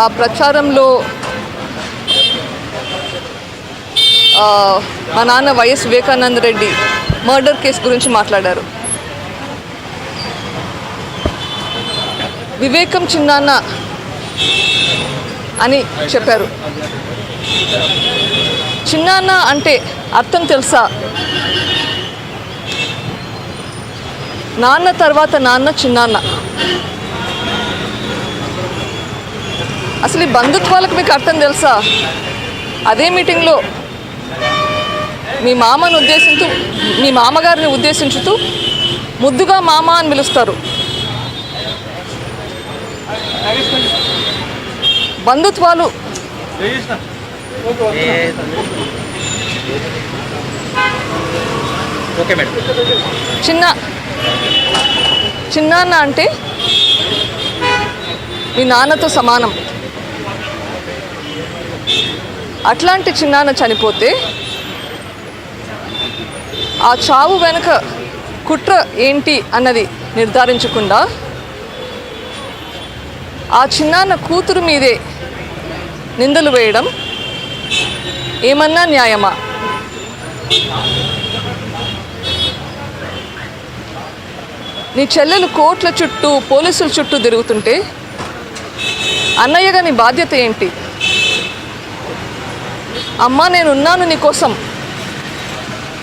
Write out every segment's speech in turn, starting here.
ఆ ప్రచారంలో మా నాన్న YS Vivekananda Reddy murder case గురించి మాట్లాడారు. వివేకం చిన్నాన్న అని చెప్పారు. చిన్నాన్న అంటే అర్థం తెలుసా? నాన్న తర్వాత నాన్న చిన్నాన్న. అసలు ఈ బంధుత్వాలకు మీకు అర్థం తెలుసా? అదే మీటింగ్లో మీ మామను ఉద్దేశించు మీ మామగారిని ఉద్దేశించుతూ ముద్దుగా మామ అని పిలుస్తారు. బంధుత్వాలు చిన్న చిన్నాన్న అంటే మీ నాన్నతో సమానం. అట్లాంటి చిన్నాన్న చనిపోతే ఆ చావు వెనుక కుట్ర ఏంటి అన్నది నిర్ధారించకుండా ఆ చిన్నాన్న కూతురు మీదే నిందలు వేయడం ఏమన్నా న్యాయమా? నీ చెల్లెలు కోట్ల చుట్టూ పోలీసుల చుట్టూ తిరుగుతుంటే అన్నయ్యగా నీ బాధ్యత ఏంటి? అమ్మా నేను ఉన్నాను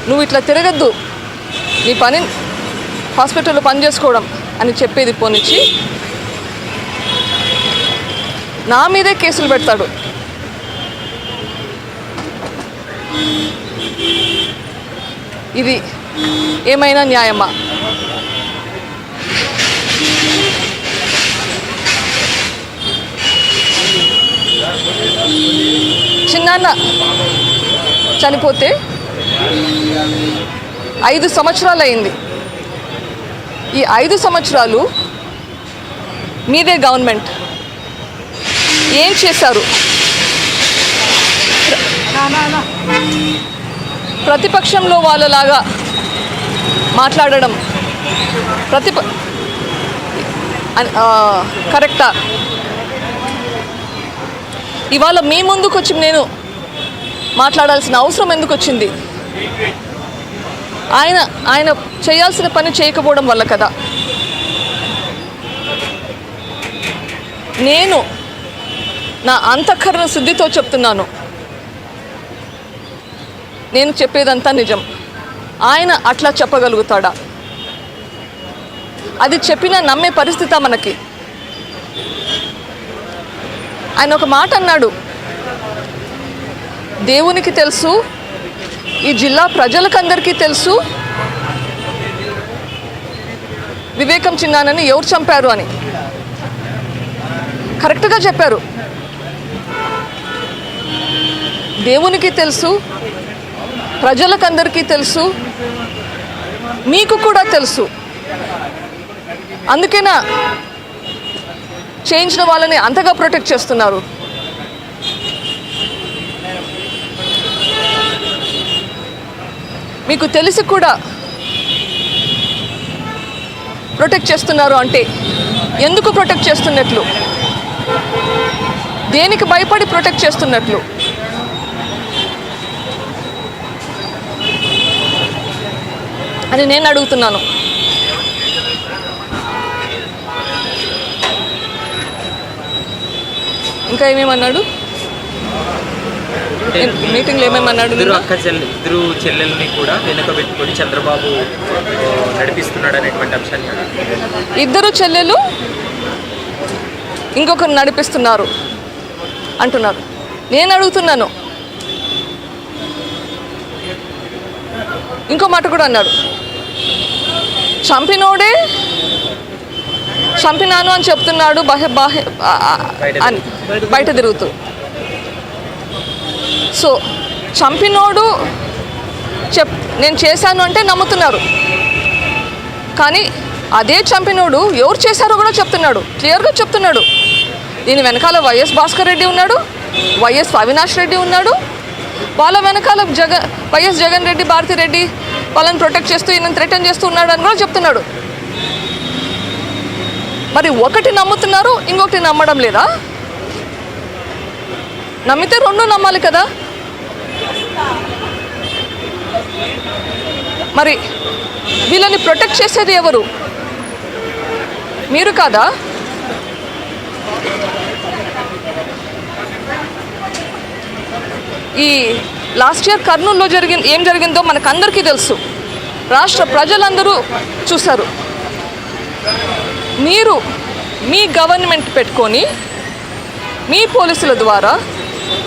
నువ్వు ఇట్లా తిరగద్దు. నీ పని హాస్పిటల్లో పని చేసుకోవడం అని చెప్పేది పోనిచ్చి నా మీదే కేసులు పెడతాడు. ఇది ఏమైనా న్యాయమా? చిన్నాన్న చనిపోతే ఐదు సంవత్సరాలు అయింది ఈ ఐదు సంవత్సరాలు మీదే గవర్నమెంట్. ఏం చేశారు? ప్రతిపక్షంలో వాళ్ళలాగా మాట్లాడడం ప్రతిప కరెక్టా? ఇవాళ మీ ముందుకు వచ్చి నేను మాట్లాడాల్సిన అవసరం ఎందుకు వచ్చింది? ఆయన ఆయన చేయాల్సిన పని చేయకపోవడం వల్ల కదా. నేను నా అంతఃకరణ శుద్ధితో చెప్తున్నాను. నేను చెప్పేదంతా నిజం. ఆయన అట్లా చెప్పగలుగుతాడా? అది చెప్పినా నమ్మే పరిస్థితి మనకి. ఆయన ఒక మాట అన్నాడు. దేవునికి తెలుసు ఈ జిల్లా ప్రజలకందరికీ తెలుసు వివేకం చిన్నానని ఎవరు చంపారు అని. కరెక్ట్గా చెప్పారు. దేవునికి తెలుసు ప్రజలకందరికీ తెలుసు మీకు కూడా తెలుసు. అందుకేనా చేయించిన వాళ్ళని అంతగా ప్రొటెక్ట్ చేస్తున్నారు. మీకు తెలిసి కూడా ప్రొటెక్ట్ చేస్తున్నారు అంటే ఎందుకు ప్రొటెక్ట్ చేస్తున్నట్లు? దేనికి భయపడి ప్రొటెక్ట్ చేస్తున్నట్లు? అని నేను అడుగుతున్నాను. ఇంకా ఏమేమన్నాడు? మీటింగ్లో ఏమేమన్నాడు ఇద్దరు? అక్క చెల్లె ఇద్దరు చెల్లెల్ని కూడా వెనుక పెట్టుకొని చంద్రబాబు నడిపిస్తున్నాడు అనేటువంటి అంశాన్ని ఇద్దరు చెల్లెలు ఇంకొకరు నడిపిస్తున్నారు అంటున్నారు. నేను అడుగుతున్నాను. ఇంకో మాట కూడా అన్నాడు. చంపినోడే చంపినాను అని చెప్తున్నాడు అని బయట తిరుగుతూ. సో చంపినోడు చెప్ నేను చేశాను అంటే నమ్ముతున్నారు. కానీ అదే చంపినోడు ఎవరు చేశారో కూడా చెప్తున్నాడు క్లియర్గా చెప్తున్నాడు. దీని వెనకాల వైఎస్ భాస్కర్ రెడ్డి ఉన్నాడు వైఎస్ అవినాష్ రెడ్డి ఉన్నాడు. వాళ్ళ వెనకాల జగ వైఎస్ జగన్ రెడ్డి భారతి రెడ్డి వాళ్ళని ప్రొటెక్ట్ చేస్తూ ఈయన థ్రెటన్ చేస్తూ ఉన్నాడు అని కూడా చెప్తున్నాడు. మరి ఒకటి నమ్ముతున్నారు ఇంకొకటి నమ్మడం లేదా? నమ్మితే రెండు నమ్మాలి కదా? మరి వీళ్ళని ప్రొటెక్ట్ చేసేది ఎవరు? మీరు కాదా? ఈ లాస్ట్ ఇయర్ కర్నూలులో జరిగిన ఏం జరిగిందో మనకందరికీ తెలుసు. రాష్ట్ర ప్రజలందరూ చూశారు. మీరు మీ గవర్నమెంట్ పెట్టుకొని మీ పోలీసుల ద్వారా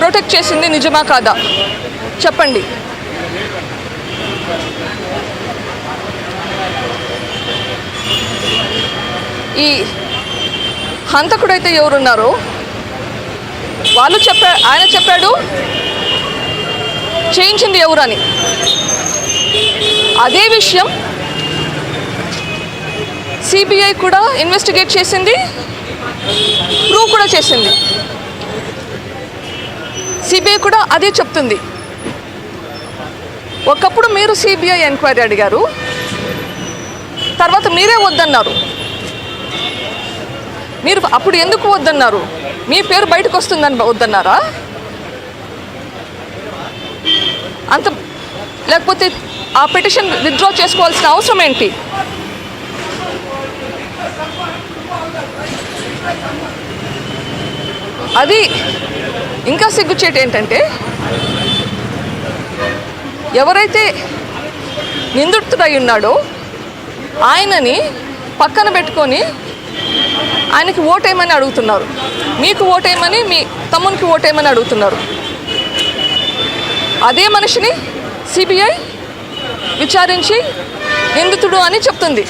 ప్రొటెక్ట్ చేసింది నిజమా కాదా? చెప్పండి. ఈ హంతకుడైతే ఎవరున్నారో వాళ్ళు చెప్పా ఆయన చెప్పాడు చేయించింది ఎవరని. అదే విషయం సిబిఐ కూడా ఇన్వెస్టిగేట్ చేసింది ప్రూవ్ కూడా చేసింది. సిబిఐ కూడా అదే చెప్తుంది. ఒకప్పుడు మీరు సిబిఐ ఎంక్వైరీ అడిగారు తర్వాత మీరే వద్దన్నారు. మీరు అప్పుడు ఎందుకు వద్దన్నారు? మీ పేరు బయటకు వస్తుందని వద్దన్నారా? అంత లేకపోతే ఆ పిటిషన్ విత్డ్రా చేసుకోవాల్సిన అవసరం ఏంటి? అది ఇంకా సిగ్గుచేటు ఏంటంటే ఎవరైతే నిందితుడై ఉన్నాడో ఆయనని పక్కన పెట్టుకొని ఆయనకి ఓటేయమని అడుగుతున్నారు. మీకు ఓటేయమని మీ తమ్మునికి ఓటేయమని అడుగుతున్నారు. అదే మనిషిని సిబిఐ విచారించి నిందితుడు అని చెప్తుంది.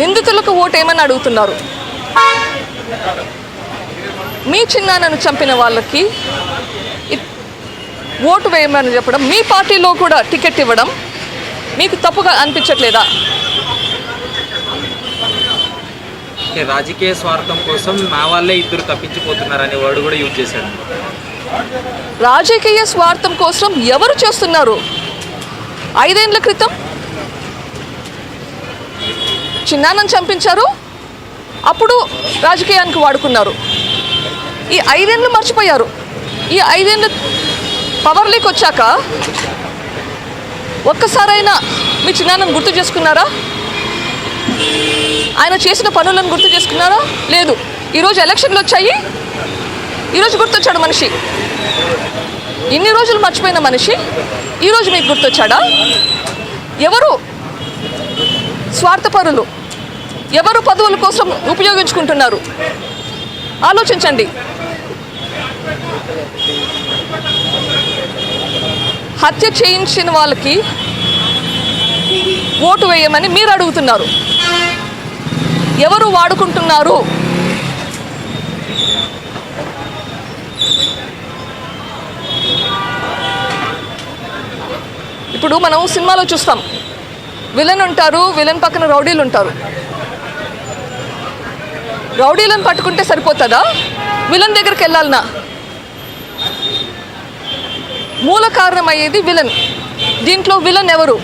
నిందితులకు ఓటేయమని అడుగుతున్నారు. మీ చిన్నాన్నను చంపిన వాళ్ళకి ఓటు వేయమని చెప్పడం మీ పార్టీలో కూడా టికెట్ ఇవ్వడం మీకు తప్పుగా అనిపించట్లేదా? రాజకీయ స్వార్థం కోసం నా వాళ్ళే ఇద్దరు తప్పించిపోతున్నారనే వర్డ్ కూడా యూజ్ చేశాడు. రాజకీయ స్వార్థం కోసం ఎవరు చేస్తున్నారు? ఐదేండ్ల క్రితం చిన్నాన్నను చంపించారు అప్పుడు రాజకీయానికి వాడుకున్నారు. ఈ ఐదేళ్ళు మర్చిపోయారు. ఈ ఐదేళ్ళు పవర్లోకి వచ్చాక ఒక్కసారైనా మీ చిన్నాన్నను గుర్తు చేసుకున్నారా? ఆయన చేసిన పనులను గుర్తు చేసుకున్నారా? లేదు. ఈరోజు ఎలక్షన్లు వచ్చాయి. ఈరోజు గుర్తొచ్చాడు మనిషి. ఇన్ని రోజులు మర్చిపోయిన మనిషి ఈరోజు మీకు గుర్తొచ్చాడా? ఎవరు? స్వార్థపరులు. ఎవరు పదవుల కోసం ఉపయోగించుకుంటున్నారు? ఆలోచించండి. హత్య చేయించిన వాళ్ళకి ఓటు వేయమని మీరు అడుగుతున్నారు. ఎవరు వాడుకుంటున్నారు? ఇప్పుడు మనం సినిమాలో చూస్తాం. విలన్ ఉంటారు విలన్ పక్కన రౌడీలు ఉంటారు. రౌడీలను పట్టుకుంటే సరిపోతుందా? విలన్ దగ్గరికి వెళ్ళాలనా? మూల కారణం అయ్యేది విలన్. దీంట్లో విలన్ ఎవరు?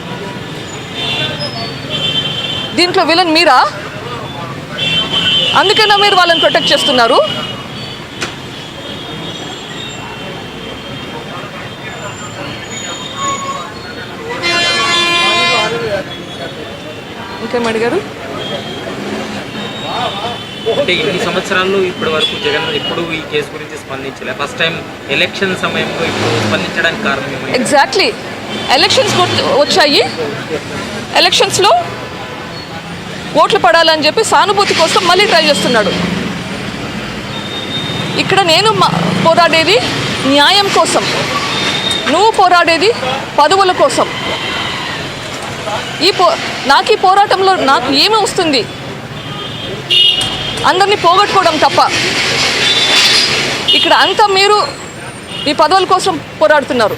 దీంట్లో విలన్ మీరా? అందుకైనా మీరు వాళ్ళని ప్రొటెక్ట్ చేస్తున్నారు? ఇంకేం అడిగారు? అంటే ఇన్ని సంవత్సరాల్లో ఇప్పటి వరకు జగన్ ఎప్పుడు ఈ కేసు గురించి స్పందించలే. ఫస్ట్ టైం ఎలక్షన్ సమయంలో ఇప్పుడు స్పందించడానికి కారణం ఎగ్జాక్ట్లీ ఎలక్షన్స్ వచ్చాయి. ఎలక్షన్స్లో ఓట్లు పడాలని చెప్పి సానుభూతి కోసం మళ్ళీ ట్రై చేస్తున్నాడు. ఇక్కడ నేను మా- పోరాడేది న్యాయం కోసం. నువ్వు పోరాడేది పదవుల కోసం. ఈ పో నాకు ఈ పోరాటంలో నాకు ఏమి వస్తుంది? అందరినీ పోగొట్టుకోవడం తప్ప. ఇక్కడ అంతా మీరు మీ పదవుల కోసం పోరాడుతున్నారు.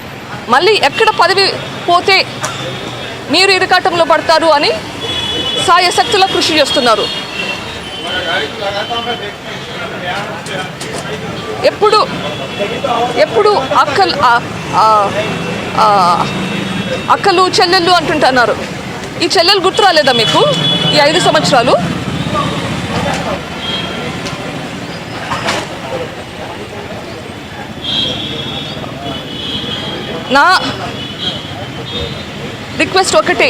మళ్ళీ ఎక్కడ పదవి పోతే మీరు ఇరకాటంలో పడతారు అని సాయశక్తుల కృషి చేస్తున్నారు. ఎప్పుడు ఎప్పుడు అక్కలు అక్కలు చెల్లెళ్ళు అంటుంటున్నారు. ఈ చెల్లెలు గుర్తు రాలేదా మీకు? ఈ ఐదు సంవత్సరాలు? నా రిక్వెస్ట్ ఒకటే.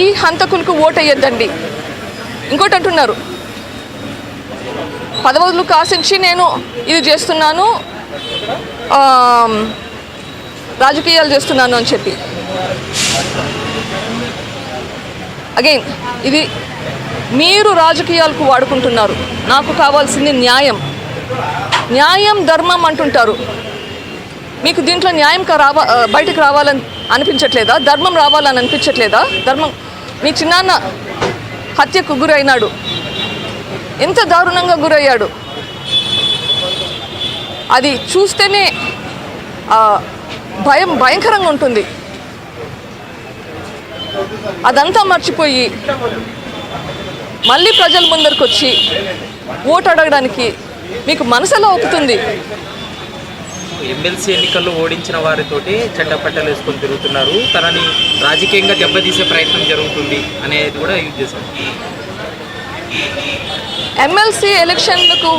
ఈ హంతకులకు ఓటేయొద్దండి ఇంకోటి అంటున్నారు. పదవదులు కాశించి నేను ఇది చేస్తున్నాను. రాజకీయాలు చేస్తున్నాను అని చెప్పి. అగైన్ ఇది మీరు రాజకీయాలకు వాడుకుంటున్నారు. నాకు కావాల్సింది న్యాయం. న్యాయం ధర్మం అంటుంటారు. మీకు దీంట్లో న్యాయం కా- రావా బయటకు రావాలని అనిపించట్లేదా? ధర్మం రావాలని అనిపించట్లేదా? ధర్మం మీ చిన్నాన్న హత్యకు గురైనాడు. ఎంత దారుణంగా గురయ్యాడు. అది చూస్తేనే భయం భయంకరంగా ఉంటుంది. అదంతా మర్చిపోయి మళ్ళీ ప్రజల ముందరికి వచ్చి ఓటు అడగడానికి మీకు మనసులో ఒప్పుతుంది ఎమ్మెల్సీ ఎన్నికల్లో ఓడించిన వారితోటి చెడ్డపట్టలు వేసుకొని తిరుగుతున్నారు. తనని రాజకీయంగా దెబ్బతీసే ప్రయత్నం జరుగుతుంది అనేది కూడా యూజ్ చేశారు. ఎమ్మెల్సీ ఎలక్షన్లకు